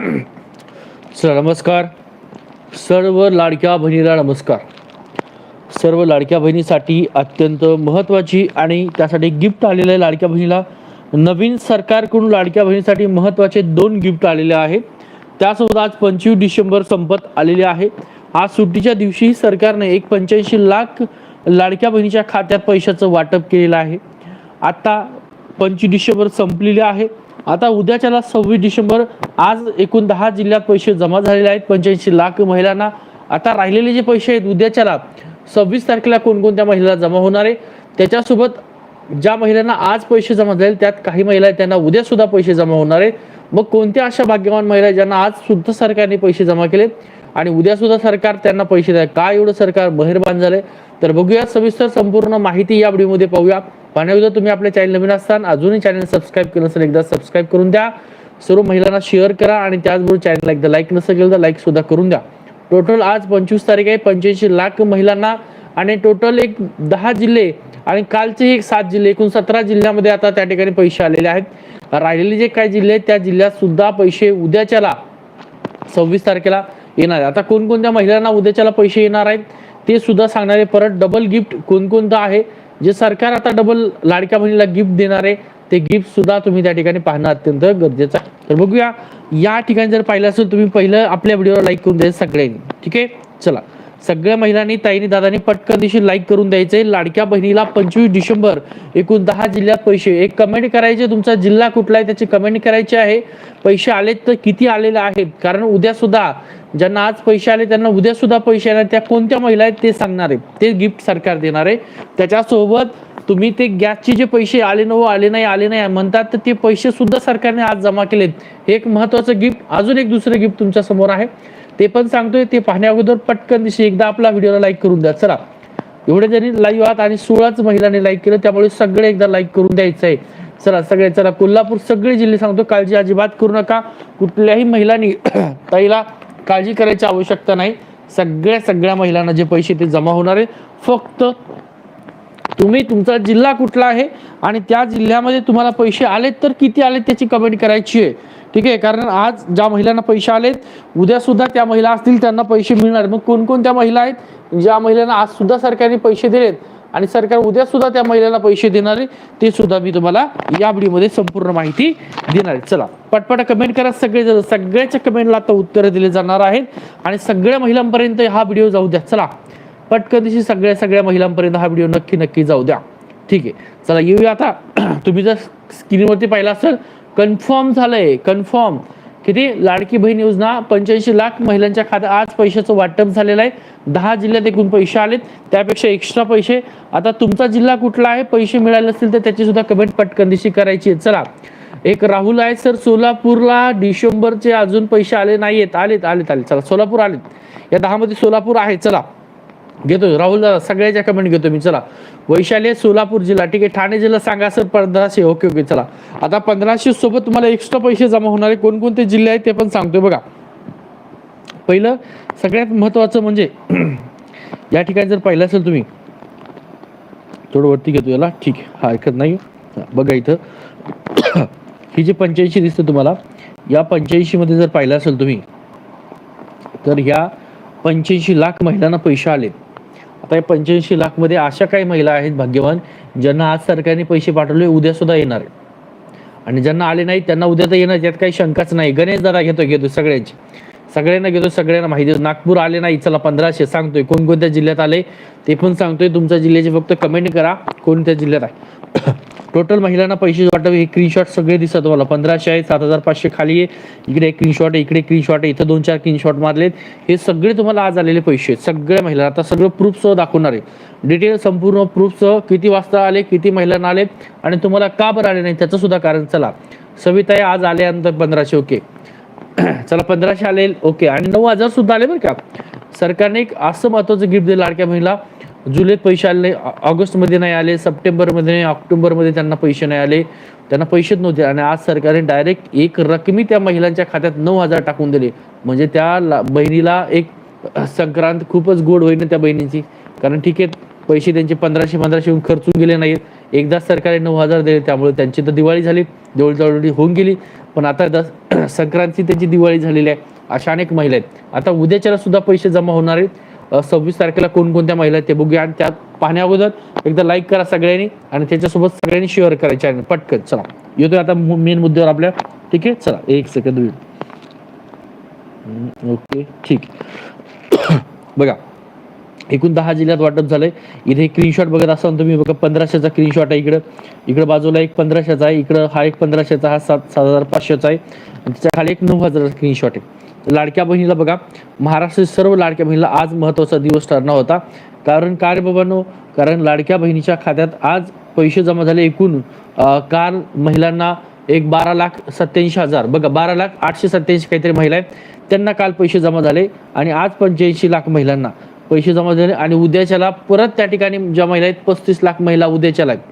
Sir नमस्कार. सर्व लाडक्या बहिणीला नमस्कार. सर्व लाडक्या बहिणीसाठी अत्यंत महत्त्वाची आणि त्यासाठी गिफ्ट आलेलं आहे लाडक्या बहिणीला. नवीन सरकारकडून लाडक्या बहिणीसाठी महत्त्वाचे दोन गिफ्ट आलेले आहेत. त्यासोबत आज पंचवीस डिसेंबर संपत आलेले आहे. आज सुट्टीच्या दिवशी सरकारने एक पंच्याऐंशी लाख लाडक्या बहिणीच्या खात्यात पैशाचं वाटप केलेलं आहे. आत्ता पंचवीस डिसेंबर संपलेले आहे. आता उद्याच्याला सव्वीस डिसेंबर आज एकूण दहा जिल्ह्यात पैसे जमा झालेले आहेत पंच्याऐंशी लाख महिलांना आता राहिलेले जे पैसे आहेत उद्याच्याला सव्वीस तारखेला कोणकोणत्या महिला जमा होणार आहे? त्याच्यासोबत ज्या महिलांना आज पैसे जमा झाले त्यात काही महिला आहेत त्यांना उद्या सुद्धा पैसे जमा होणार आहे. मग कोणत्या अशा भाग्यवान महिला आहेत ज्यांना आज सुद्धा सरकारने पैसे जमा केले आणि उद्यासुद्धा सरकार त्यांना पैसे द्या का एवढं सरकार बहिरबान झालंय? तर बघूया. सविस्तर संपूर्ण माहिती या व्हिडिओमध्ये पाहूया. पाहण्याअगोदर तुम्ही आपल्या चॅनल नवीन असताना अजूनही चॅनल सबस्क्राईब केलं नसेल एकदा सबस्क्राईब करून द्या. सर्व महिलांना शेअर करा आणि त्याचबरोबर चॅनलला एकदा लाईक नसेल केलं तर लाईक सुद्धा करून द्या. टोटल आज पंचवीस तारीख आहे. पंच्याऐंशी लाख महिलांना आणि टोटल एक दहा जिल्हे आणि कालचे एक सात जिल्हे एकूण सतरा जिल्ह्यामध्ये आता त्या ठिकाणी पैसे आलेले आहेत. राहिलेले जे काही जिल्हे आहेत त्या जिल्ह्यात सुद्धा पैसे उद्याच्याला सव्वीस तारखेला येणार आहे. आता कोणकोणत्या महिलांना उद्याच्याला पैसे येणार आहेत ते सुद्धा सांगणारे परत डबल गिफ्ट कोणकोणतं आहे जे सरकार आता डबल लाडक्या बहिणीला गिफ्ट देणार आहे ते गिफ्ट सुद्धा तुम्ही त्या ठिकाणी पाहणं अत्यंत गरजेचं आहे. तर बघूया या ठिकाणी जर पाहिलं असेल तुम्ही पहिलं आपल्या व्हिडिओला लाईक करून द्यायचं सगळ्यांनी. ठीक आहे? चला. सगळ्या महिलांनी ताईनी दादानी पटकन दिवशी लाईक करून द्यायचे. लाडक्या बहिणीला पंचवीस डिसेंबर एकूण दहा जिल्ह्यात पैसे. एक कमेंट करायचे तुमचा जिल्हा कुठला आहे त्याची कमेंट करायची आहे. पैसे आलेत तर किती आलेले आहेत? कारण उद्या सुद्धा ज्यांना आज पैसे आले त्यांना उद्या सुद्धा पैसे येणार. त्या कोणत्या महिला आहेत ते सांगणार आहे ते गिफ्ट सरकार देणार आहे. त्याच्यासोबत तुम्ही ते गॅसचे जे पैसे आले नव आले नाही आले नाही म्हणतात तर ते पैसे सुद्धा सरकारने आज जमा केलेत. हे एक महत्वाचं गिफ्ट अजून एक दुसरं गिफ्ट तुमच्यासमोर आहे. ते पण सांगतोय ते पाहण्या अगोदर पटकन दिशी एकदा आपला व्हिडिओला लाईक करून द्या. चला. एवढे जणी लाईव्ह आहात आणि सोळाच महिलांनी लाईक केलं त्यामुळे सगळे एकदा लाईक करून द्यायचं आहे. चला सगळे चला. कोल्हापूर सगळे जिल्हे सांगतो काळजी अजिबात करू नका. कुठल्याही महिलांनी ताईला काळजी करायची आवश्यकता नाही. सगळ्या सगळ्या महिलांना जे पैसे ते जमा होणार आहे फक्त तुम्ही तुमचा जिल्हा कुठला आहे आणि त्या जिल्ह्यामध्ये तुम्हाला पैसे आलेत तर किती आलेत त्याची कमेंट करायची आहे. ठीक आहे? कारण आज ज्या महिलांना पैसे आलेत उद्या सुद्धा त्या महिला असतील त्यांना पैसे मिळणार. मग कोणकोणत्या महिला आहेत? ज्या महिलांना आज सुद्धा सरकारने पैसे दिलेत आणि सरकार उद्या सुद्धा त्या महिलेला पैसे देणार आहे ते सुद्धा मी तुम्हाला या व्हिडिओमध्ये संपूर्ण माहिती देणार आहे. चला पटपट कमेंट करा. सगळे सगळ्याच्या कमेंटला आता उत्तरं दिले जाणार आहेत. आणि सगळ्या महिलांपर्यंत हा व्हिडिओ जाऊ द्या. चला पटकन दिवशी सगळ्या सगळ्या महिलांपर्यंत हा व्हिडिओ नक्की नक्की जाऊ द्या. ठीक आहे. चला येऊया आता. तुम्ही जर स्क्रीनवरती पाहिला असेल कन्फर्म झालंय. कन्फर्म किती? लाडकी बहीण योजना पंच्याऐंशी लाख महिलांच्या खात्यात आज पैशाचं वाटप झालेलं आहे. दहा जिल्ह्यात एकूण पैसे आलेत. त्यापेक्षा एक्स्ट्रा पैसे. आता तुमचा जिल्हा कुठला आहे? पैसे मिळाले असतील तर त्याची सुद्धा कमेंट पटकन करायची आहे. चला. एक राहुल आहे सर. सोलापूरला डिसेंबरचे अजून पैसे आले नाहीयेत. आलेत आलेत आले चला सोलापूर आलेत. या दहामध्ये सोलापूर आहे. चला. घेतो. राहुल दादा सगळ्याच्या कमेंट घेतो मी. चला. वैशाली सोलापूर जिल्हा. ठीक आहे ठाणे जिल्हा सांगा सर पंधराशे. ओके ओके चला. आता पंधराशे सोबत तुम्हाला एक्स्ट्रा पैसे जमा होणारे कोणकोणते जिल्हे आहेत ते पण सांगतोय बघा. पहिलं सगळ्यात महत्वाचं म्हणजे या ठिकाणी जर पाहिलं असेल तुम्ही थोडं वरती घेतो याला. ठीक आहे. हा ऐकत नाही. बघा इथं. ही जी पंच्याऐंशी दिसते तुम्हाला या पंच्याऐंशी मध्ये जर पाहिलं असेल तुम्ही तर ह्या पंच्याऐंशी लाख महिलांना पैसे आलेत. आहे. पंच्याऐंशी लाखमध्ये अशा काही महिला आहेत भाग्यवान ज्यांना आज सरकारने पैसे पाठवले उद्या सुद्धा येणार आहे आणि ज्यांना आले नाही त्यांना उद्या तर येणार यात काही शंकाच नाही. गणेश दादा घेतो घेतो सगळ्यांची. सगळ्यांना घेतो सगळ्यांना माहिती आहे. नागपूर आले नाही. चला पंधराशे सांगतोय. कोणकोणत्या जिल्ह्यात आले ते पण सांगतोय. तुमच्या जिल्ह्याचे फक्त कमेंट करा. कोणत्या जिल्ह्यात आहे? टोटल महिलांना पैसे वाटप हे स्क्रीनशॉट सगळे दिसत मला पंधराशे आहे सात हजार पाचशे खाली आहे. इकडे एक स्क्रीनशॉट आहे इकडे एक स्क्रीनशॉट आहे. इथं दोन चार स्क्रीनशॉट मारलेत. हे सगळे तुम्हाला आज आलेले पैसे आहेत. सगळ्या महिला आता सगळं प्रूफसह दाखवणार आहे. डिटेल संपूर्ण प्रूफसह किती वाजता आले किती महिलांना आले आणि तुम्हाला का बरं आले नाही त्याचं सुद्धा कारण चला. सविताई आज आल्यानंतर पंधराशे ओके चला पंधराशे आले ओके आणि नऊ हजार सुद्धा आले बरं का. सरकारने एक असं महत्वाचं गिफ्ट दिलं लाडक्या महिला जुलैत पैसे आले ऑगस्टमध्ये नाही आले सप्टेंबरमध्ये नाही ऑक्टोबरमध्ये त्यांना पैसे नाही आले त्यांना पैसेच नव्हते. आणि आज सरकारने डायरेक्ट एक रकमी त्या महिलांच्या खात्यात नऊ हजार टाकून दिले. म्हणजे त्या ला- बहिणीला एक संक्रांत खूपच गोड होईल त्या बहिणीची. कारण ठीक आहे पैसे त्यांचे पंधराशे पंधराशे होऊन खर्चून गेले नाहीत. एकदा सरकारने नऊ हजार दिले त्यामुळे त्यांची तर दिवाळी झाली जवळजवळ होऊन गेली. पण आता दस संक्रांती त्यांची दिवाळी झालेली आहे अशा अनेक महिला आहेत. आता उद्याच्याला सुद्धा पैसे जमा होणार आहेत. सव्वीस तारखेला कोणकोणत्या महिला आहेत ते बघूया. आणि त्यात पाहण्या अगोदर एकदा लाईक करा सगळ्यांनी आणि त्याच्यासोबत सगळ्यांनी शेअर करा चॅनल पटकन चला. येतोय आता मेन मुद्द्यावर आपल्या. ठीक आहे? चला एक सेकंद होईल ओके ठीक. बघा एकूण दहा जिल्ह्यात वाटप झालंय. इथे स्क्रीनशॉट बघत असाल तुम्ही. बघा पंधराशेचा स्क्रीनशॉट आहे इकडं. इकडं बाजूला एक पंधराशेचा आहे. इकडं हा एक पंधराशेचा हा सात सात हजार पाचशेचा आहे. आणि त्याच्याखाली एक नऊ हजार स्क्रीनशॉट आहे. लाडक्या बहिणीला बघा महाराष्ट्रातील सर्व लाडक्या बहिणीला आज महत्त्वाचा दिवस ठरणार होता. कारण काय रे बाबांनो? कारण लाडक्या बहिणीच्या खात्यात आज पैसे जमा झाले एकूण काल महिलांना एक बारा लाख सत्याऐंशी हजार. बघा बारा लाख आठशे सत्याऐंशी काहीतरी महिला आहेत. त्यांना काल पैसे जमा झाले आणि आज पंच्याऐंशी लाख महिलांना पैसे जमा झाले आणि उद्याच्याला परत त्या ठिकाणी ज्या महिला आहेत पस्तीस लाख महिला उद्याच्याला आहेत.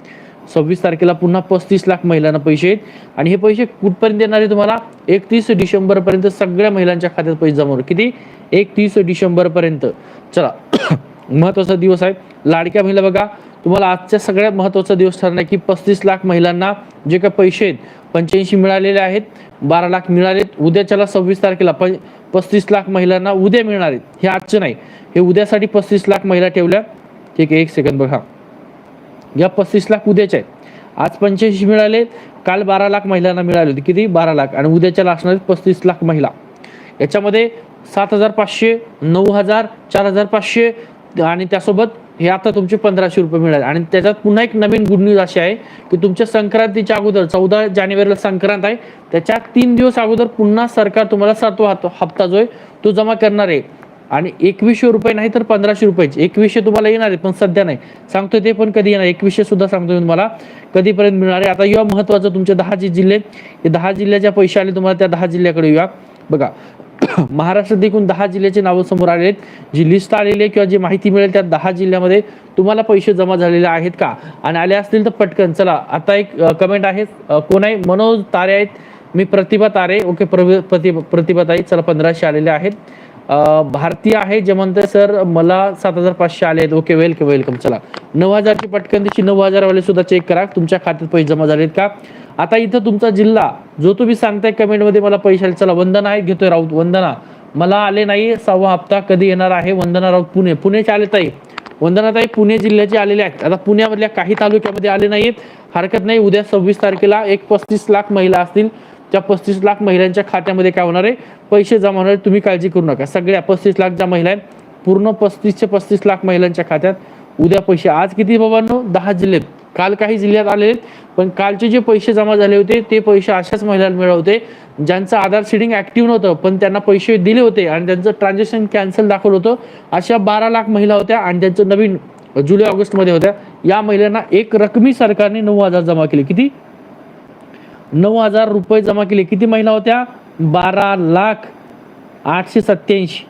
सव्वीस तारखेला पुन्हा पस्तीस लाख महिलांना पैसे. आहेत आणि हे पैसे कुठपर्यंत येणार आहे तुम्हाला? एकतीस डिसेंबर पर्यंत सगळ्या महिलांच्या खात्यात पैसे जमा होणार. किती? एकतीस डिसेंबर पर्यंत चला महत्त्वाचा दिवस आहे. लाडक्या महिला बघा. तुम्हाला आजच्या सगळ्यात महत्त्वाचा दिवस ठरणार आहे की पस्तीस लाख महिलांना जे काही पैसे आहेत पंच्याऐंशी मिळालेले आहेत बारा लाख मिळालेत उद्याच्याला सव्वीस तारखेला प पस्तीस लाख महिलांना उद्या मिळणार आहेत. हे आजचं नाही. हे उद्यासाठी पस्तीस लाख महिला ठेवल्या. ठीक आहे एक सेकंद बघा. या पस्तीस लाख उद्याच्या आहेत. आज पंच्याऐंशी मिळाले काल बारा लाख महिलांना मिळाले होते. किती? बारा लाख. आणि उद्याच्या असणार आहेत पस्तीस लाख महिला. याच्यामध्ये सात हजार पाचशे नऊ हजार चार हजार पाचशे आणि त्यासोबत हे आता तुमचे पंधराशे रुपये मिळाले. आणि त्याच्यात पुन्हा एक नवीन गुड न्यूज अशी आहे की तुमच्या संक्रांतीच्या अगोदर चौदा जानेवारीला संक्रांत आहे. त्याच्या तीन दिवस अगोदर पुन्हा सरकार तुम्हाला सातवा हप्ता जो आहे तो जमा करणार आहे. आणि एकवीसशे रुपये नाही तर पंधराशे रुपयाचे. एकवीसशे तुम्हाला येणार आहे पण सध्या नाही. सांगतोय ते पण कधी येणार. एकवीसशे सुद्धा सांगतो मी तुम्हाला. कधीपर्यंत मिळणार आहे? आता या महत्वाचं तुमचे दहा जे जिल्हे आहेत, हे दहा जिल्ह्याच्या पैसे आले तुम्हाला त्या दहा जिल्ह्याकडे येऊया. बघा महाराष्ट्रात एकूण दहा जिल्ह्याचे नावं समोर आले आहेत. जी लिस्ट आलेली आहे किंवा जी माहिती मिळेल त्या दहा जिल्ह्यामध्ये तुम्हाला पैसे जमा झालेले आहेत का? आणि आले असतील तर पटकन. चला आता एक कमेंट आहे. कोण आहे? मनोज तारे आहेत. मी प्रतिभा तारे. ओके प्रvi- प्रतिभा प्रतिभा ताई चला पंधराशे आलेले आहेत. भारतीय आहे जे म्हणते सर मला सात हजार पाचशे आले आहेत. ओके वेलकम वेलकम चला. नऊ हजारची पटकन त्याची नऊ हजारवाले सुद्धा चेक करा. तुमच्या खात्यात पैसे जमा झालेत का? आता इथं तुमचा जिल्हा जो तुम्ही सांगताय कमेंटमध्ये मला पैसे आले. चला वंदना आहे घेतोय राऊत वंदना. मला आले नाही सहावा हप्ता कधी येणार आहे? वंदना राऊत पुणे. पुणेचे आले ताई. वंदना ताई पुणे जिल्ह्याचे आलेले आहेत. आता पुण्यामधल्या काही तालुक्यामध्ये आले नाहीत. हरकत नाही उद्या सव्वीस तारखेला एक पस्तीस लाख महिला असतील. त्या पस्तीस लाख महिलांच्या खात्यामध्ये काय होणार आहे? पैसे जमा होणार तुम्ही काळजी करू नका. सगळ्या पस्तीस लाख ज्या महिला आहेत पूर्ण पस्तीसचे पस्तीस लाख महिलांच्या खात्यात उद्या पैसे. आज किती बाबांनो? दहा जिल्ह्यात काल काही जिल्ह्यात आले पण कालचे जे पैसे जमा झाले होते ते पैसे अशाच महिलांना मिळवते ज्यांचं आधार सिडिंग ऍक्टिव्ह नव्हतं पण त्यांना पैसे दिले होते आणि त्यांचं ट्रान्झॅक्शन कॅन्सल दाखवलं होतं. अशा बारा लाख महिला होत्या आणि त्यांचं नवीन जुलै ऑगस्टमध्ये होत्या. या महिलांना एक रकमी सरकारने नऊ हजार जमा केले. किती? नऊ हजार रुपये जमा केले. किती महिला होत्या? बारा लाख आठशे सत्याऐंशी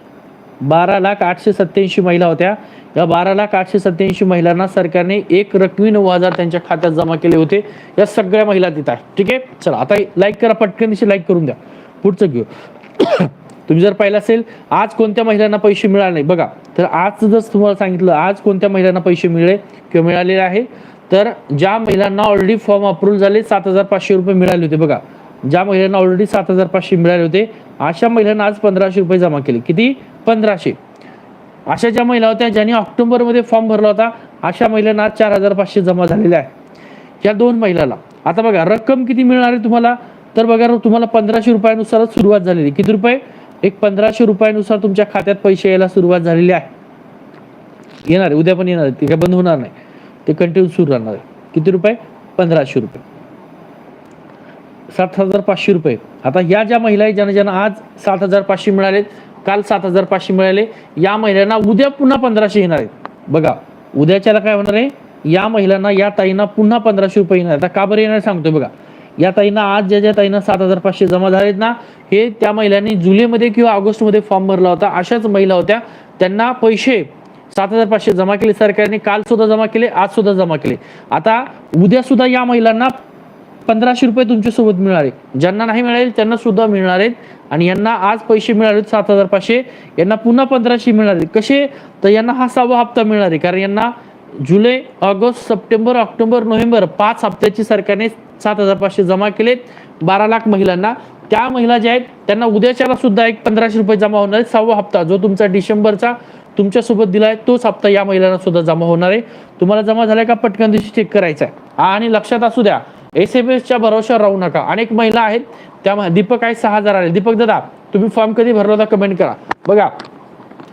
बारा लाख आठशे सत्याऐंशी महिला होत्या. या बारा लाख आठशे सत्याऐंशी महिलांना सरकारने एक रकमी नऊ हजार त्यांच्या खात्यात जमा केले होते. या सगळ्या महिला तिथं आहे ठीक आहे? चला आता लाईक करा पटकन दिशी लाईक करून द्या. पुढचं घेऊ. तुम्ही जर पाहिलं असेल आज कोणत्या महिलांना पैसे मिळाले नाही? बघा तर आज जर तुम्हाला सांगितलं आज कोणत्या महिलांना पैसे मिळले किंवा मिळालेले आहे? तर ज्या महिलांना ऑलरेडी फॉर्म अप्रूव्ह झाले सात हजार पाचशे रुपये मिळाले होते. बघा ज्या महिलांना ऑलरेडी सात हजार पाचशे मिळाले होते अशा महिलांना आज पंधराशे रुपये जमा केले. किती? पंधराशे. अशा ज्या महिला होत्या ज्यांनी ऑक्टोबरमध्ये फॉर्म भरला होता अशा महिलांना आज चार हजार पाचशे जमा झालेले आहे. या दोन महिलाला. आता बघा रक्कम किती मिळणार आहे तुम्हाला? तर बघा तुम्हाला पंधराशे रुपयानुसारच सुरुवात झालेली. किती रुपये? एक पंधराशे रुपयानुसार तुमच्या खात्यात पैसे यायला सुरुवात झालेली आहे. येणार आहे उद्या पण येणार आहे ते काय बंद होणार नाही. ते कंटिन्यू सुरू राहणार आहे. किती रुपये? पंधराशे रुपये. सात हजार पाचशे रुपये. आता या ज्या महिला आहेत ज्यांना ज्यांना आज सात हजार पाचशे मिळाले काल सात हजार पाचशे मिळाले या महिलांना उद्या पुन्हा पंधराशे येणार आहेत. बघा उद्याच्याला काय होणार आहे? या महिलांना या ताईंना पुन्हा पंधराशे रुपये येणार आता का बरं येणार सांगतोय बघा. या ताईंना आज ज्या ज्या ताईंना सात हजार पाचशे जमा झालेत ना हे त्या महिलांनी जुलैमध्ये किंवा ऑगस्टमध्ये फॉर्म भरला होता. अशाच महिला होत्या. त्यांना पैसे सात हजार पाचशे जमा केले सरकारने काल सुद्धा जमा केले आज सुद्धा जमा केले. आता उद्या सुद्धा या महिलांना पंधराशे रुपये तुमच्यासोबत मिळणार ज्यांना नाही मिळाले त्यांना सुद्धा मिळणार आहेत. आणि यांना आज पैसे मिळाले सात हजार पाचशे. यांना पुन्हा पंधराशे मिळणार आहेत. कसे? तर यांना हा सहावा हप्ता मिळणार आहे. कारण यांना July August September October November पाच हप्त्याची सरकारने सात हजार पाचशे जमा केलेत. बारा लाख महिलांना. त्या महिला ज्या आहेत त्यांना उद्याच्याला सुद्धा एक पंधराशे रुपये जमा होणार आहे सहावा हप्ता जो तुमचा डिसेंबरचा. तुमच्यासोबत दिला आहे तोच हप्ता या महिलांना सुद्धा जमा होणार आहे. तुम्हाला जमा झालाय का? पटकन दिवशी चेक करायचा आहे. आणि लक्षात असू द्या एस एम एसच्या भरोशावर राहू नका. अनेक महिला आहेत त्या दीपक आहे सहा हजार आले. दीपक दादा तुम्ही फॉर्म कधी भरला होता? कमेंट करा. बघा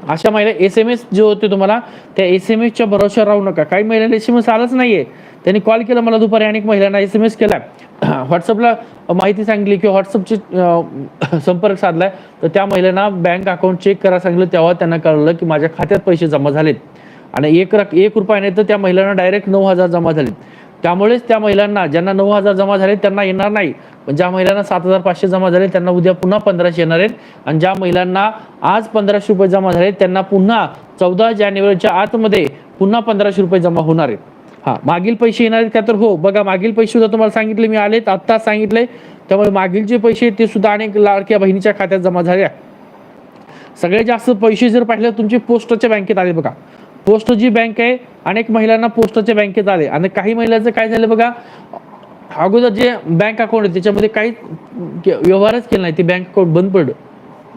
अशा महिला एस एम एस जे होते तुम्हाला त्या एस एम एसच्या भरोशावर राहू नका. काही महिला एस एम एस आलंच नाहीये. त्यांनी कॉल केला मला दुपारी अनेक महिलांना एस एम एस केला व्हॉट्सअपला माहिती सांगितली किंवा व्हॉट्सअपचे संपर्क साधलाय. तर त्या महिलांना बँक अकाउंट चेक करा सांगितलं तेव्हा त्यांना कळलं की माझ्या खात्यात पैसे जमा झालेत. आणि एक रक एक रुपयाने तर त्या महिलांना डायरेक्ट नऊ हजार जमा झालेत. त्यामुळेच त्या महिलांना ज्यांना नऊ हजार जमा झाले त्यांना येणार नाही. पण ज्या महिलांना सात हजार पाचशे जमा झाले त्यांना उद्या पुन्हा पंधराशे येणार आहेत. आणि ज्या महिलांना आज पंधराशे रुपये जमा झाले त्यांना पुन्हा चौदा जानेवारीच्या आतमध्ये पुन्हा पंधराशे रुपये जमा होणार आहेत. हा मागील पैसे येणार आहेत का तर हो बघा मागील पैसे सुद्धा तुम्हाला सांगितले मी आलेत आत्ताच सांगितले. त्यामुळे मागील जे पैसे ते सुद्धा अनेक लाडक्या बहिणीच्या खात्यात जमा झाल्या सगळ्यात जास्त पैसे जर पाहिले तुमचे पोस्टच्या बँकेत आले बघा. पोस्ट जी बँक आहे अनेक महिलांना पोस्टच्या बँकेत आले. आणि काही महिलांचं काय झालं बघा अगोदर जे बँक अकाउंट आहे त्याच्यामध्ये काही व्यवहारच केला नाही ते बँक अकाउंट बंद पडलं.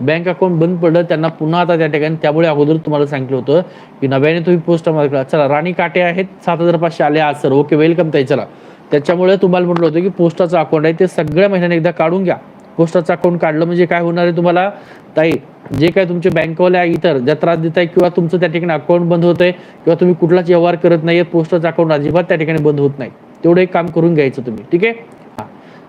बँक अकाउंट बंद पडलं त्यांना पुन्हा आता त्या ठिकाणी त्यामुळे अगोदर तुम्हाला सांगितलं होतं की नव्याने तुम्ही पोस्ट करा चला राणी काटे आहेत सात हजार पाचशे आले आज सर. ओके वेलकम ताई चला. त्याच्यामुळे तुम्हाला म्हटलं होतं की पोस्टाचं अकाउंट आहे ते सगळ्या महिन्याने एकदा काढून घ्या. पोस्टाचं अकाउंट काढलं म्हणजे काय होणार आहे तुम्हाला? ताई जे काय तुमचे बँकवाले आहे इतर ज्या त्रास देत आहे किंवा तुमचं त्या ठिकाणी अकाउंट बंद होतंय किंवा तुम्ही कुठलाच व्यवहार करत नाहीये पोस्टाचं अकाउंट अजिबात त्या ठिकाणी बंद होत नाही. तेवढं एक काम करून घ्यायचं तुम्ही. ठीक आहे?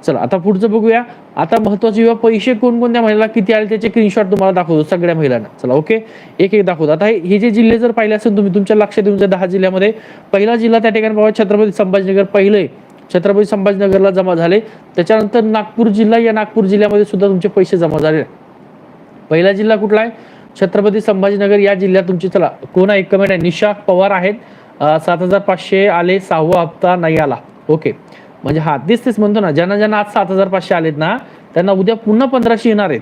चला आता पुढचं बघूया. आता महत्त्वाचे किंवा पैसे कोणकोणत्या महिला किती आले त्याचे स्क्रीनशॉट तुम्हाला दाखवतो सगळ्या महिलांना. चला ओके एक एक दाखवतो. आता हे जे जिल्हे जर पाहिले असेल तुम्ही तुमच्या लक्षात येऊन जाईल दहा जिल्ह्यामध्ये. पहिला जिल्हा त्या ठिकाणी बाबा छत्रपती संभाजीनगर पहिले. छत्रपती संभाजीनगरला जमा झाले. त्याच्यानंतर नागपूर जिल्हा या नागपूर जिल्ह्यामध्ये सुद्धा तुमचे पैसे जमा झाले. पहिला जिल्हा कुठला आहे? छत्रपती संभाजीनगर या जिल्ह्यात तुमची चला कोण आहे? एक कमेंट आहे. निशा पवार आहेत. सात हजार पाचशे आले सहावा हप्ता नाही आला. ओके म्हणजे हा तेच तेच म्हणतो ना ज्यांना ज्यांना आज सात हजार पाचशे आलेत ना त्यांना उद्या पुन्हा पंधराशे येणार आहेत.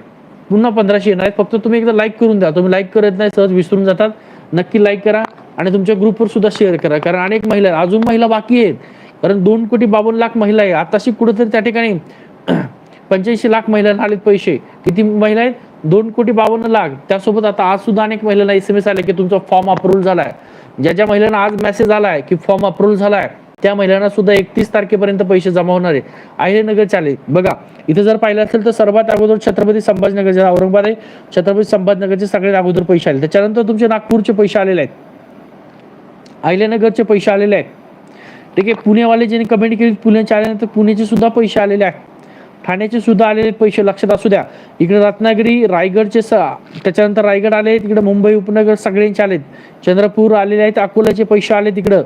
पुन्हा पंधराशे येणार आहेत. फक्त तुम्ही एकदा लाईक करून द्या. तुम्ही लाईक करत नाही सहज विसरून जातात. नक्की लाईक करा आणि तुमच्या ग्रुपवर सुद्धा शेअर करा. कारण अनेक महिला आहेत, अजून महिला बाकी आहेत. कारण दोन कोटी बावन्न लाख महिला आहे आताशी कुठेतरी त्या ठिकाणी पंच्याऐंशी लाख महिलांना आलेत पैसे. किती महिला आहेत? दोन कोटी बावन्न लाख. त्यासोबत आता आज सुद्धा अनेक महिलांना एस एम एस आले की तुमचा फॉर्म अप्रूव्ह झालाय. ज्या ज्या महिलांना आज मेसेज आलाय की फॉर्म अप्रूव्ह झालाय त्या महिलांना सुद्धा एकतीस तारखेपर्यंत पैसे जमा होणार आहे. अहिल्यानगर चाले बघा इथे जर पाहिलं असेल तर सर्वात अगोदर छत्रपती संभाजीनगर जे औरंगाबाद आहे छत्रपती संभाजीनगरचे सगळ्यात अगोदर पैसे आले. त्याच्यानंतर तुमचे नागपूरचे पैसे आलेले आहेत. अहिल्यानगरचे पैसे आलेले आहेत. ठीक आहे पुणेवाले ज्यांनी कमेंट केली पुण्याचे आल्यानंतर पुण्याचे सुद्धा पैसे आलेले आहेत. ठाण्याचे सुद्धा आलेले पैसे लक्षात असू द्या. इकडे रत्नागिरी रायगडचे स त्याच्यानंतर रायगड आले तिकडे मुंबई उपनगर सगळ्यांचे आलेत. चंद्रपूर आलेले आहेत अकोल्याचे पैसे आले तिकडं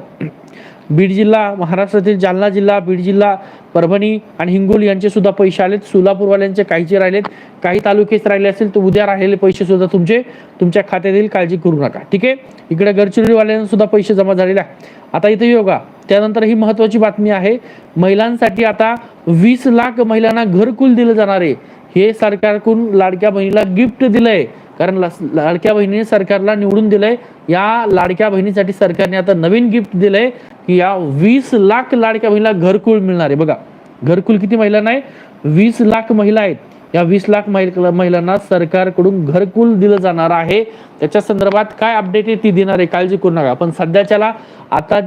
बीड जिल्हा महाराष्ट्रातील जालना जिल्हा बीड जिल्हा परभणी आणि हिंगोली यांचे सुद्धा पैसे आलेत. सोलापूरवाल्यांचे काहीचे राहिलेत. काही तालुकेच राहिले असेल तर उद्या राहिलेले पैसे सुद्धा तुमचे तुमच्या खात्यात येईल काळजी करू नका. ठीक आहे? इकडे गडचिरोलीवाल्यांना सुद्धा पैसे जमा झालेले आहे आता इथे योगा त्यानंतर ही महत्वाची बातमी आहे. महिलांसाठी आता वीस लाख महिलांना घरकुल दिलं जाणार आहे. हे सरकारकडून लाडक्या बहिणीला गिफ्ट दिलंय. कारण लस- लाडक्या बहिणीने सरकारला निवडून दिलंय. या लाडक्या बहिणीसाठी सरकारने आता नवीन गिफ्ट दिलंय की या वीस लाख लाडक्या बहिणीला घरकुल मिळणार आहे. बघा घरकुल किती महिला नाही वीस लाख महिला आहेत. या वीस लाख महिलांना सरकारकडून घरकुल दिलं जाणार आहे. त्याच्या संदर्भात काय अपडेट आहे ती देणार आहे काळजी करू नका. पण सध्याच्याला आता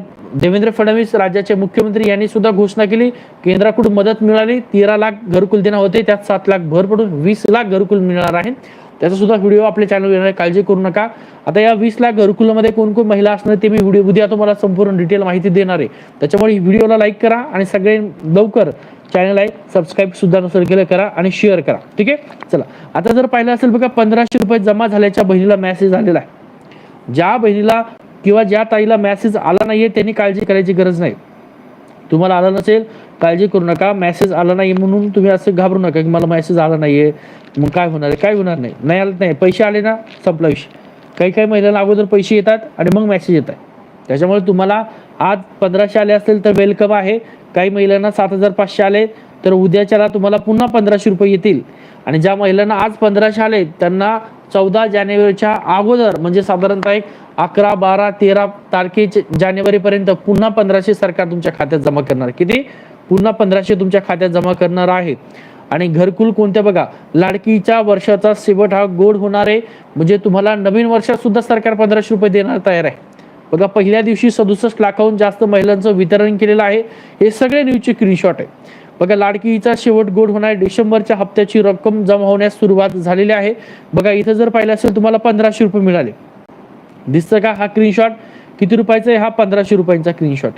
देवेंद्र फडणवीस राज्याचे मुख्यमंत्री यांनी सुद्धा घोषणा केली केंद्राकडून मदत मिळाली तेरा लाख घरकुल देणार होते त्यात सात लाख भर पडून वीस लाख घरकुल मिळणार आहे. त्याचा सुद्धा व्हिडिओ आपल्या चॅनल येणार आहे काळजी करू नका. आता या वीस लाख घरकुलामध्ये कोण कोण महिला असणार ते मी व्हिडिओ उद्या तुम्हाला संपूर्ण डिटेल माहिती देणार आहे. त्याच्यामुळे व्हिडिओला लाईक करा आणि सगळे लवकर चॅनल आहे. सबस्क्राईब सुद्धा नसेल केलं करा आणि शेअर करा. ठीक आहे? चला. आता जर पाहिलं असेल बघा पंधराशे रुपये जमा झाल्याच्या बहिणीला मॅसेज आलेला आहे. ज्या बहिणीला किंवा ज्या ताईला मॅसेज आला नाहीये त्यांनी काळजी करायची गरज नाही. तुम्हाला आला नसेल काळजी करू नका. मॅसेज आला नाही म्हणून तुम्ही असं घाबरू नका की मला मॅसेज आला नाहीये. मग काय होणार आहे? काय होणार नाही? नाही आलं नाही पैसे आले ना संपला विषय. काही काही महिलांना अगोदर पैसे येतात आणि मग मेसेज येतात त्याच्यामुळे तुम्हाला आज पंधराशे आले असेल तर वेलकम आहे. काही महिलांना सात हजार पाचशे आले तर उद्याच्याला तुम्हाला पुन्हा पंधराशे रुपये येतील. आणि ज्या महिलांना आज पंधराशे आले त्यांना चौदा जानेवारीच्या अगोदर म्हणजे साधारणतः एक अकरा बारा तेरा तारखेचे जानेवारीपर्यंत पुन्हा पंधराशे सरकार तुमच्या खात्यात जमा करणार. किती? पुन्हा पंधराशे तुमच्या खात्यात जमा करणार आहे आणि घरकुल कोणत्या बघा लाडकीच्या वर्षाचा शेवट हा गोड होणार आहे. म्हणजे तुम्हाला नवीन वर्षात सुद्धा सरकार पंधराशे रुपये देणार तयार आहे. बघा पहिल्या दिवशी सदुसष्ट लाखाहून जास्त महिलांचं वितरण केलेलं आहे. हे सगळे न्यूजचे स्क्रीनशॉट आहे. बघा लाडकीचा शेवट गोड होणार. डिसेंबरच्या हप्त्याची रक्कम जमा होण्यास सुरुवात झालेली आहे. बघा इथं जर पाहिलं असेल तुम्हाला पंधराशे रुपये मिळाले. दिसतं का हा स्क्रीनशॉट किती रुपयाचा आहे? हा पंधराशे रुपयांचा स्क्रीनशॉट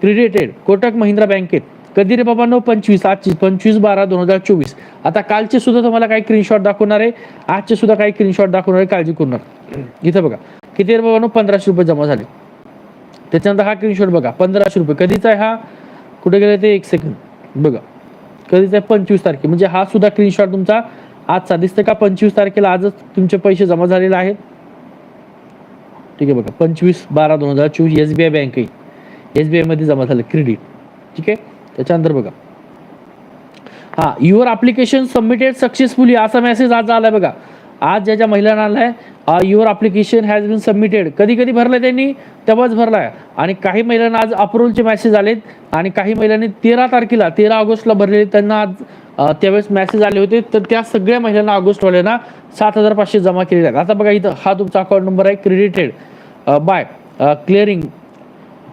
क्रेडिटेड कोटक महिंद्रा बँकेत. कधी रे बाबा नऊ पंचवीस आजची. पंचवीस बारा दोन हजार चोवीस. आता कालचे सुद्धा तुम्हाला काही स्क्रीनशॉट दाखवणार आहे. आजचे सुद्धा काही स्क्रीनशॉट दाखवणार आहे. काळजी करू नका. इथं बघा. किती रे बाबा पंधराशे रुपये जमा झाले. त्याच्यानंतर हा स्क्रीनशॉट बघा. पंधराशे रुपये. कधीचा आहे हा? कुठे गेले ते? एक सेकंड बघा. कधीचा आहे? पंचवीस तारखे. म्हणजे हा सुद्धा स्क्रीनशॉट तुमचा आजचा. दिसतं का? पंचवीस तारखेला आजच तुमचे पैसे जमा झालेले आहेत? ठीक आहे बघा. पंचवीस बारा दोन हजार चोवीस एस बी आय बँक आहे. एस बी आयमध्ये जमा झालं क्रेडिट ठीक आहे? त्याच्यानंतर बघा. हा युअर अप्लिकेशन सबमिटेड सक्सेसफुली असा मेसेज आज आलाय बघा. आज ज्या ज्या महिलांना आहे your application has been submitted कधी कधी भरलं त्यांनी तेव्हाच भरलाय. आणि काही महिलांना आज अप्रुव्हलचे मॅसेज आलेत आणि काही महिलांनी तेरा तारखेला तेरा ऑगस्टला भरलेले त्यांना आज त्यावेळेस मॅसेज आले होते. तर त्या सगळ्या महिलांना ऑगस्टवाल्यांना सात हजार पाचशे जमा केलेले आहेत. आता बघा इथं हा तुमचा अकाउंट नंबर आहे क्रेडिटेड बाय क्लिअरिंग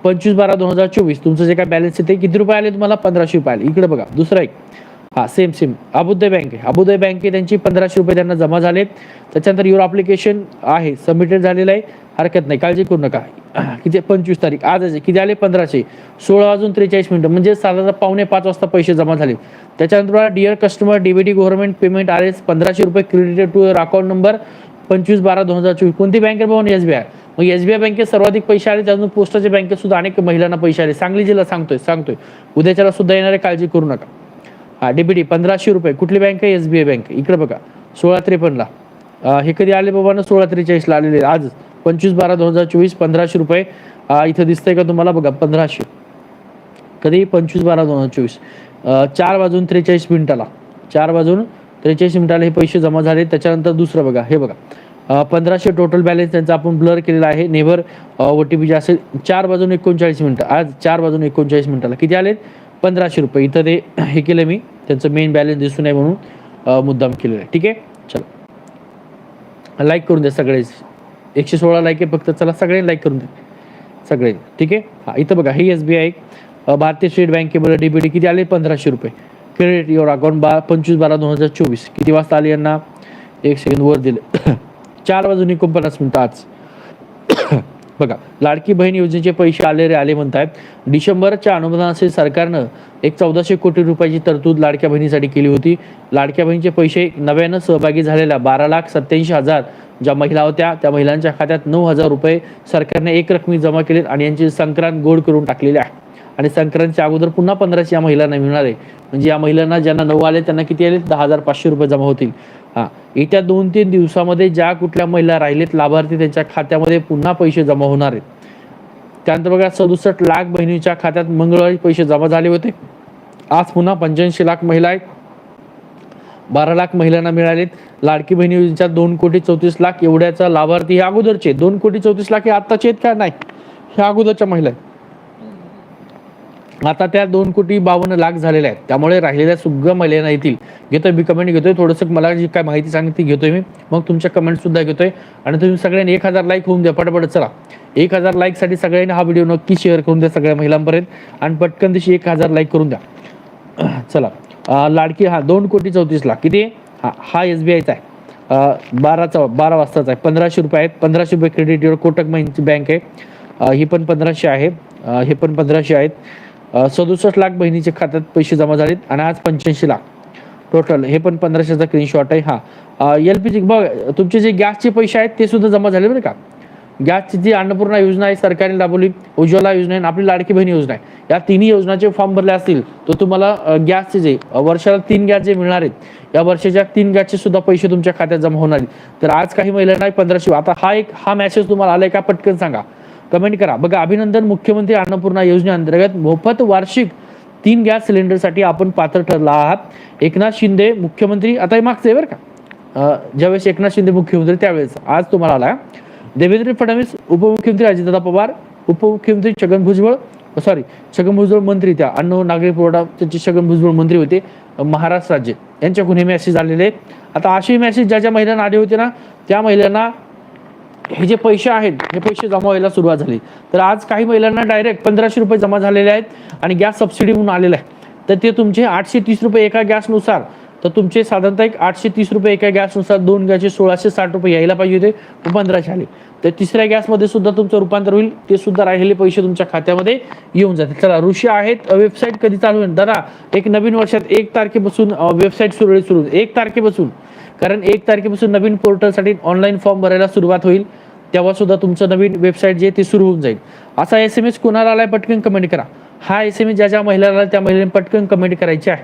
पंचवीस बारा दोन हजार चोवीस. तुमचं जे काय बॅलन्स आहे ते किती रुपये आले तुम्हाला? पंधराशे रुपये आले. इकडे बघा दुसरा एक. हा सेम सेम अबुदय बँक आहे. अबुदय बँके त्यांची पंधराशे रुपये त्यांना जमा झाले त्याच्यानंतर युअर अप्लिकेशन आहे सबमिटेड झालेलं आहे. हरकत नाही. काळजी करू नका. किती पंचवीस तारीख. आजच आहे. किती आले? पंधराशे. सोळा वाजून त्रेचाळीस मिनिटं. म्हणजे साधारण पावणे पाच वाजता पैसे जमा झाले. त्याच्यानंतर dear customer DBT government payment R S पंधराशे रुपये credited to your account number पंचवीस बारा दोन हजार चोवीस. कोणती बँक आहे? बाबा एस बी आय मग एस बी आय बँकेत सर्वाधिक पैसे आले त्यातून पोस्टाच्या बँकेत सुद्धा अनेक महिलांना पैसे आले सांगली जिल्हा सांगतोय सांगतोय. उद्याच्याला सुद्धा येणारे काळजी करू नका. हा डीबीटी पंधराशे रुपये. कुठली बँक आहे? एस बी आय बँक इकडे बघा. सोळा त्रेपन्नला. हे कधी आले बाबा? ना सोळा त्रेचाळीसला आलेले आज पंचवीस बारा दोन हजार चोवीस पंधराशे रुपये. इथं दिसतंय का तुम्हाला? बघा पंधराशे. कधी? पंचवीस बारा दोन हजार चोवीस. चार वाजून त्रेचाळीस मिनिटाला. चार वाजून त्रेचाळीस मिनिटाला हे पैसे जमा झाले. त्याच्यानंतर दुसरं बघा. हे बघा. पंधराशे टोटल बॅलन्स त्यांचा आपण ब्लर केलेला आहे. नेव्हर ओ टी पी जे असेल चार वाजून एकोणचाळीस मिनिटं. आज चार वाजून एकोणचाळीस मिनिटाला. किती आलेत? पंधराशे रुपये. इथं ते हे केलं मी. त्यांचं मेन बॅलन्स दिसू नये म्हणून मुद्दाम केलेलं आहे. ठीक आहे? चला. लाईक करून द्या सगळेच. एकशे सोळा लाईक आहे फक्त. चला सगळे लाईक करून द्या. सगळे ठीक आहे? हा इथं बघा. हे S B I Bharatiya state बँकेमध्ये डीबीटी किती आले? पंधराशे रुपये. क्रेडिट युअर अकाउंट बा पंचवीस बारा दोन हजार चोवीस. किती वाजता आले यांना? एक सेकंड वर दिले. चार वाजून एकोणपन्नास मिनिटं आज. बघा लाडकी बहीण योजनेचे पैसे आले रे आले म्हणतायत. डिसेंबरच्या अनुदानाचे सरकारनं एक चौदाशे कोटी रुपयाची तरतूद लाडक्या बहिणीसाठी केली होती. लाडक्या बहिणीचे पैसे नव्यानं सहभागी झालेल्या बारा लाख सत्याऐंशी हजार ज्या महिला होत्या त्या महिलांच्या खात्यात नऊ हजार रुपये सरकारने एक रकमी जमा केलेत आणि यांची संक्रांत गोड करून टाकलेली आहे. आणि संक्रांतच्या अगोदर पुन्हा पंधराशे या महिलांना मिळणार आहे. म्हणजे या महिलांना ज्यांना नऊ आले त्यांना किती आले? दहा हजार पाचशे रुपये जमा होतील. हां. येत्या दोन तीन दिवसामध्ये ज्या कुठल्या महिला राहिलेत लाभार्थी त्यांच्या खात्यामध्ये पुन्हा पैसे जमा होणार आहेत. त्यानंतर बघा सदुसष्ट लाख बहिणीच्या खात्यात मंगळवारी पैसे जमा झाले होते. आज पुन्हा पंच्याऐंशी लाख महिला आहेत. बारा लाख महिलांना मिळालेत. लाडकी बहिणीच्या दोन कोटी चौतीस लाख एवढ्याचा लाभार्थी हे अगोदरचे. दोन कोटी चौतीस लाख हे आत्ताचे आहेत का? नाही. हे अगोदरच्या महिला आहेत. आता त्या दोन कोटी बावन्न लाख झालेल्या आहेत. त्यामुळे राहिलेल्या सुगम महिलांना येतील. घेतोय मी कमेंट घेतोय. थोडंसं मला जी काय माहिती सांगितली ती घेतोय मी. मग तुमच्या कमेंट सुद्धा घेतोय. आणि तुम्ही सगळ्यांनी एक हजार लाईक होऊन द्या. पटापट चला. एक हजार लाईकसाठी सगळ्यांनी हा व्हिडिओ नक्की शेअर करून द्या सगळ्या महिलांपर्यंत. आणि पटकन दिवशी एक हजार लाईक करून द्या. चला. लाडकी हा दोन कोटी चौतीस लाख. किती? हा हा एस बी आयचा आहे. बाराचा बारा वाजताचा आहे. पंधराशे रुपये आहेत. पंधराशे रुपये क्रेडिट कोटक महिन्याची बँक आहे. ही पण पंधराशे आहे. हे पण पंधराशे आहेत. सदुसष्ट लाख बहिणीच्या खात्यात पैसे जमा झालेत आणि आज पंच्याऐंशी लाख. टोटल हे पण पंधराशेचा स्क्रीनशॉट आहे हा. एल पी जी बघ तुमचे जे गॅसचे पैसे आहेत ते सुद्धा जमा झाले बरं का. गॅसची जी अन्नपूर्णा योजना आहे सरकारने राबवली उज्ज्वला योजना आहे आणि आपली लाडकी बहीण योजना आहे. या तिन्ही योजनाचे फॉर्म भरले असतील तर तुम्हाला गॅसचे जे वर्षाला तीन गॅस जे मिळणार आहेत या वर्षाच्या तीन गॅसचे सुद्धा पैसे तुमच्या खात्यात जमा होणार आहेत. तर आज काही महिलांना पंधराशे आता हा एक हा मॅसेज तुम्हाला आलाय का? पटकन सांगा. कमेंट करा. बघा अभिनंदन मुख्यमंत्री अन्नपूर्णा योजनेअंतर्गत मोफत वार्षिक तीन गॅस सिलेंडरसाठी आपण पात्र ठरला आहात. एकनाथ शिंदे मुख्यमंत्री. आता हे मागचं आहे बरं का? ज्यावेळेस एकनाथ शिंदे मुख्यमंत्री त्यावेळेस. आज तुम्हाला आला. देवेंद्र फडणवीस उपमुख्यमंत्री अजितदादा पवार उपमुख्यमंत्री छगन भुजबळ सॉरी छगन भुजबळ मंत्री त्या. अन्न नागरी पुरवठा त्याचे छगन भुजबळ मंत्री होते महाराष्ट्र राज्य. यांच्याकडून हे मॅसेज आलेले आहेत. आता असे मेसेज ज्या ज्या महिलांना आले होते ना त्या महिलांना हे जे पैसे आहेत हे पैसे जमा व्हायला सुरुवात झाली. तर आज काही महिलांना डायरेक्ट पंधराशे रुपये जमा झालेले आहेत आणि गॅस सबसिडी म्हणून आलेलं आहे. तर ते तुमचे आठशे तीस रुपये एका गॅसनुसार तर तुमचे साधारणतः एक आठशे तीस रुपये एका गॅसनुसार दोन गॅसचे सोळाशे साठ रुपये यायला पाहिजे होते पण पंधराशे आले. तर तिसऱ्या गॅसमध्ये सुद्धा तुमचं रूपांतर होईल ते सुद्धा राहिलेले पैसे तुमच्या खात्यामध्ये येऊन जातील. चला ऋषी आहेत वेबसाईट कधी चालू होईल? दादा एक नवीन वर्षात एक तारखेपासून वेबसाईट सुरळीत सुरू होईल. एक तारखेपासून. कारण एक तारखेपासून नवीन पोर्टलसाठी ऑनलाईन फॉर्म भरायला सुरुवात होईल. तेव्हा सुद्धा तुमचं नवीन वेबसाईट जे ते सुरू होऊन जाईल. असा एस एम एस कोणाला आलाय पटकन कमेंट करा. हा एस एम एस ज्या ज्या महिलाला त्या महिलेने पटकन कमेंट करायची आहे.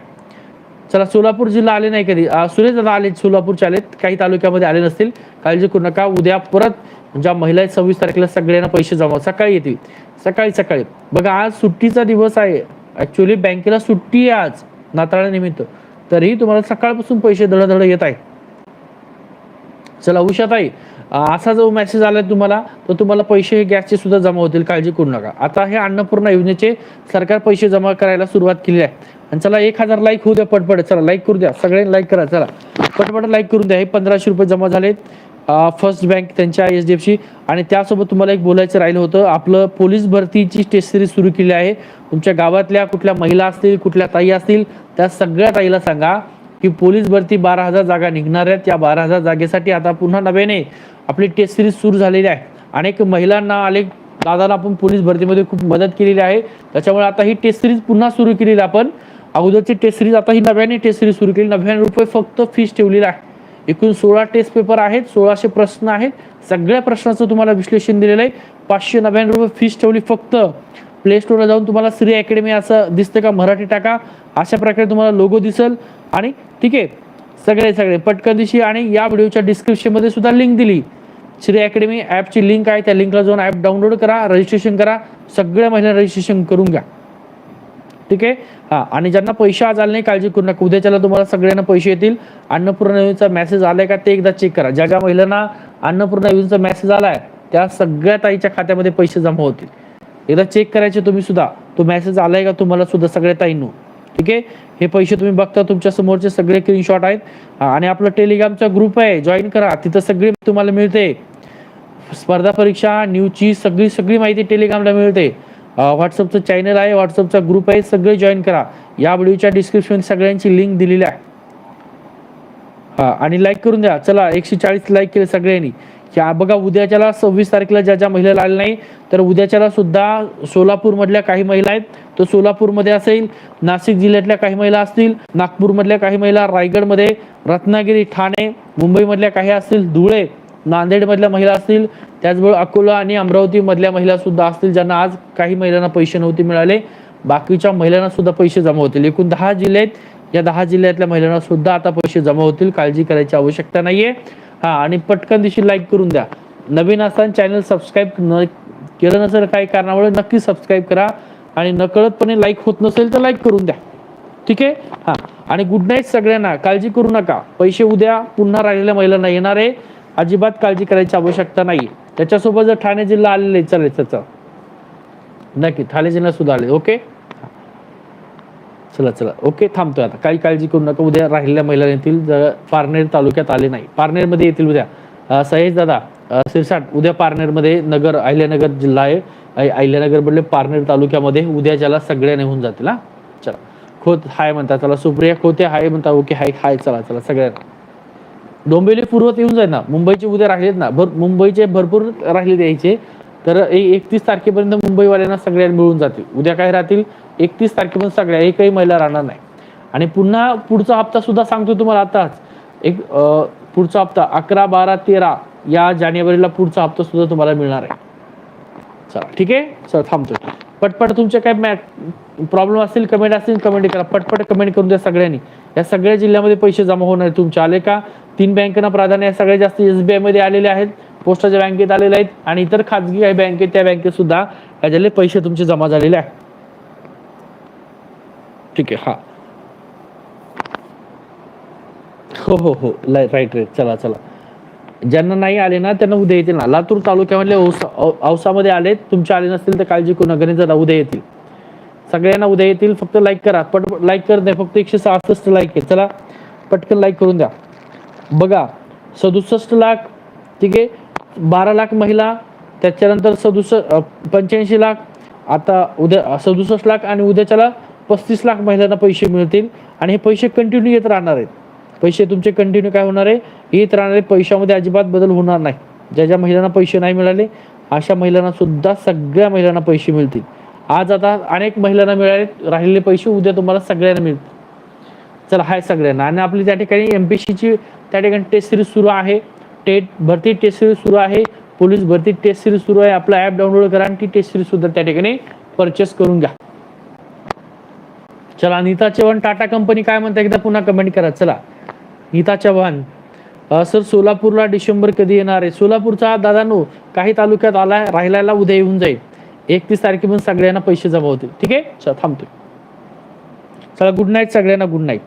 चला सोलापूर जिल्हा आले नाही कधी. सुरेश दादा आले सोलापूरचे आलेत. काही तालुक्यामध्ये आले नसतील. काळजी करू नका. उद्या परत ज्या महिला आहेत सव्वीस तारखेला सगळ्यांना पैसे जमा सकाळी येतील. सकाळी सकाळी. बघा आज सुट्टीचा दिवस आहे. ऍक्च्युली बँकेला सुट्टी आहे आज. नाताळानिमित्त. तरीही तुम्हाला सकाळपासून पैसे धडधड येत आहे चला उषाताई असा जो मेसेज आलाय तुम्हाला तर तुम्हाला पैसे हे गॅसचे सुद्धा जमा होतील काळजी करू नका. आता हे अन्नपूर्णा योजनेचे सरकार पैसे जमा करायला सुरुवात केली आहे. आणि चला एक हजार लाईक होऊ द्या पटपट. चला लाईक करू द्या. सगळ्यांनी लाईक करा. चला पटपट लाईक करून द्या. हे पंधराशे रुपये जमा झालेत. फर्स्ट बँक त्यांच्या एच डी एफ सी आणि त्यासोबत तुम्हाला एक बोलायचं राहिलं होतं. आपलं पोलीस भरतीची टेस्ट सिरीज सुरू केली आहे. तुमच्या गावातल्या कुठल्या महिला असतील कुठल्या ताई असतील त्या सगळ्या ताईला सांगा. की पोलीस भरती बारा हजार जागा निघणार आहेत. या बारा हजार जागेसाठी आता पुन्हा नव्याने आपली टेस्ट सिरीज सुरू झालेली आहे. अनेक महिलांना अनेक दादाला आपण पोलीस भरतीमध्ये खूप मदत केलेली आहे. त्याच्यामुळे आता ही टेस्ट सिरीज पुन्हा सुरू केलेली आहे आपण. अगोदरची टेस्ट सिरीज आता ही नव्याने टेस्ट सिरीज सुरू केली. नव्याण्णव रुपये फक्त फीस ठेवलेली आहे. एकूण सोळा टेस्ट पेपर आहेत सोळाशे प्रश्न आहेत. सगळ्या प्रश्नाचं तुम्हाला विश्लेषण दिलेलं आहे. पाचशे नव्याण्णव रुपये फीस ठेवली फक्त. प्ले स्टोरला जाऊन तुम्हाला श्री अकॅडमी असं दिसतं का मराठी टाका. अशा प्रकारे तुम्हाला लोगो दिसेल. आणि ठीक आहे सगळे सगळे पटकन दिशी. आणि या व्हिडिओच्या डिस्क्रिप्शनमध्ये सुद्धा लिंक दिली. श्री अकॅडमी ॲपची लिंक आहे. त्या लिंकला जाऊन ॲप डाउनलोड करा रजिस्ट्रेशन करा. सगळ्या महिला रजिस्ट्रेशन करून घ्या. ठीक आहे? हा आणि ज्यांना पैसे आज आले नाही काळजी करू नका. उद्याच्याला तुम्हाला सगळ्यांना पैसे येतील. अन्नपूर्णा योजनेचा मेसेज आलाय का ते एकदा चेक करा. ज्या ज्या महिलांना अन्नपूर्णा योजनेचा मेसेज आलाय त्या सगळ्या ताईच्या खात्यामध्ये पैसे जमा होतील. एकदा चेक करायचे तुम्ही सुद्धा. तो मेसेज आलाय का तुम्हाला सुद्धा सगळ्या ताईंनो. ठीक आहे? हे पैसे तुम्ही बघता तुमच्या समोरचे सगळे स्क्रीनशॉट आहेत. आणि आपला टेलिग्रामचा ग्रुप आहे. जॉईन करा. तिथं सगळी तुम्हाला मिळते. स्पर्धा परीक्षा न्यूजची सगळी सगळी माहिती टेलिग्रामला मिळते. व्हॉट्सअपचं चॅनल आहे. व्हॉट्सअपचा ग्रुप आहे. सगळे जॉईन करा. या व्हिडिओच्या डिस्क्रिप्शन सगळ्यांची लिंक दिलेली आहे. आणि लाईक करून द्या चला एकशे चाळीस लाईक केले सगळ्यांनी. या बघा उद्याच्याला सव्वीस तारखेला ज्या ज्या महिला आल्या नाही तर उद्याच्याला सुद्धा सोलापूरमधल्या काही महिला आहेत. तर सोलापूरमध्ये असेल नाशिक जिल्ह्यातल्या काही महिला असतील नागपूरमधल्या काही महिला रायगडमध्ये रत्नागिरी ठाणे मुंबईमधल्या काही असतील धुळे नांदेडमधल्या महिला असतील त्याचबरोबर अकोला आणि अमरावतीमधल्या महिला सुद्धा असतील ज्यांना आज काही महिलांना पैसे नव्हते मिळाले. बाकीच्या महिलांना सुद्धा पैसे जमा होतील. एकूण दहा जिल्हे आहेत. या दहा जिल्ह्यातल्या महिलांना सुद्धा आता पैसे जमा होतील. काळजी करायची आवश्यकता नाहीये. हा आणि पटकन दिवशी लाईक करून द्या. नवीन असताना चॅनल सबस्क्राईब न केलं नसेल काही कारणामुळे नक्की सबस्क्राईब करा. आणि नकळतपणे लाईक होत नसेल तर लाईक करून द्या. ठीक आहे? हा आणि गुड नाईट सगळ्यांना. काळजी करू नका. पैसे उद्या पुन्हा राहिलेल्या महिलांना येणार आहे. अजिबात काळजी करायची आवश्यकता नाही त्याच्यासोबत जर ठाणे जिल्हा आलेले चालेल त्याचं नक्की ठाणे जिल्हा सुद्धा आले. ओके चला चला. ओके थांबतोय आता. काही काळजी करू नका. उद्या राहिलेल्या महिला येतील पारनेर तालुक्यात आले नाही पारनेरमध्ये येतील उद्या. सहेज दादा सिरसाट उद्या पारनेरमध्ये नगर अहिल्यानगर जिल्हा आहे. अहिल्यानगर बोलले पारनेर तालुक्यामध्ये उद्या ज्याला सगळ्या निघून जातील हा? चला. खोत हाय म्हणता चला सुप्रिया. खोते हाय म्हणता ओके हाय हाय चला चला सगळ्यांना. डोंबिवली पूर्वत येऊन जाईल ना. मुंबईचे उद्या राहिलेत ना. भर मुंबईचे भरपूर राहिले यायचे. तर एकतीस तारखेपर्यंत मुंबईवाल्यांना सगळ्यांना मिळून जातील. उद्या काय राहतील? एकतीस तारखेपर्यंत सगळ्या एकही महिला राहणार नाही. आणि पुन्हा पुढचा हप्ता सुद्धा सांगतो तुम्हाला आताच. एक पुढचा हप्ता अकरा बारा तेरा या जानेवारीला पुढचा हप्ता सुद्धा तुम्हाला मिळणार आहे. चला ठीक आहे? चला थांबतोय. पटपट तुमचे काय मॅ प्रॉब्लेम असतील कमेंट असतील कमेंट करा. पटपट कमेंट करून द्या सगळ्यांनी. या सगळ्या जिल्ह्यामध्ये पैसे जमा होणार तुमचे आले का? तीन बँकांना प्राधान्य या सगळ्यात जास्त एस बी मध्ये आलेले आहेत. पोस्टाच्या बँकेत आलेले आहेत. आणि इतर खाजगी काही बँकेत त्या बँकेत सुद्धा याच्यातले पैसे तुमचे जमा झालेले आहेत. ठीक आहे हा. हो हो हो. राईट राईट चला चला. ज्यांना नाही आले ना त्यांना उद्या येतील ना. लातूर तालुक्यामधले औसा औसामध्ये आले. तुमच्या आले नसतील तर काळजी करू नका जरा उद्या येतील. सगळ्यांना उद्या येतील. फक्त लाईक करा. पट लाईक कर नाही फक्त एकशे सहासष्ट लाईक आहे चला पटकन लाईक करून द्या. बघा सदुसष्ट लाख ठीक आहे. बारा लाख महिला त्याच्यानंतर सदुसष्ट पंच्याऐंशी लाख. आता उद्या सदुसष्ट लाख आणि उद्याच्याला पस्तीस लाख महिलांना पैसे मिळतील आणि हे पैसे कंटिन्यू येत राहणार आहेत. पैसे तुमचे कंटिन्यू काय होणार आहे? येत राहणार आहे पैशामध्ये अजिबात बदल होणार नाही. ज्या ज्या महिलांना पैसे नाही मिळाले अशा महिलांना सुद्धा सगळ्या महिलांना पैसे मिळतील. आज आता अनेक महिलांना मिळाले राहिलेले पैसे उद्या तुम्हाला सगळ्यांना मिळतील. चला हाय सगळ्यांना. आणि आपली त्या ठिकाणी एम पी सीची त्या ठिकाणी टेस्ट सिरीज सुरू आहे. टेट भरती टेस्ट सिरीज सुरू आहे. पोलीस भरती टेस्ट सिरीज सुरू आहे. आपला ॲप डाउनलोड करा आणि ती टेस्ट सिरीज सुद्धा त्या ठिकाणी परचेस करून घ्या. चला नीता चव्हाण टाटा कंपनी काय म्हणता एकदा पुन्हा कमेंट करा. चला नीता चव्हाण सर सोलापूरला डिसेंबर कधी येणार आहे? सोलापूरचा दादानो काही तालुक्यात आला राहिल्याला उद्या येऊन जाईल. एकतीस तारखेपर्यंत सगळ्यांना पैसे जमा होतील. ठीक आहे? चला थांबतोय. चला गुड नाईट सगळ्यांना गुड नाईट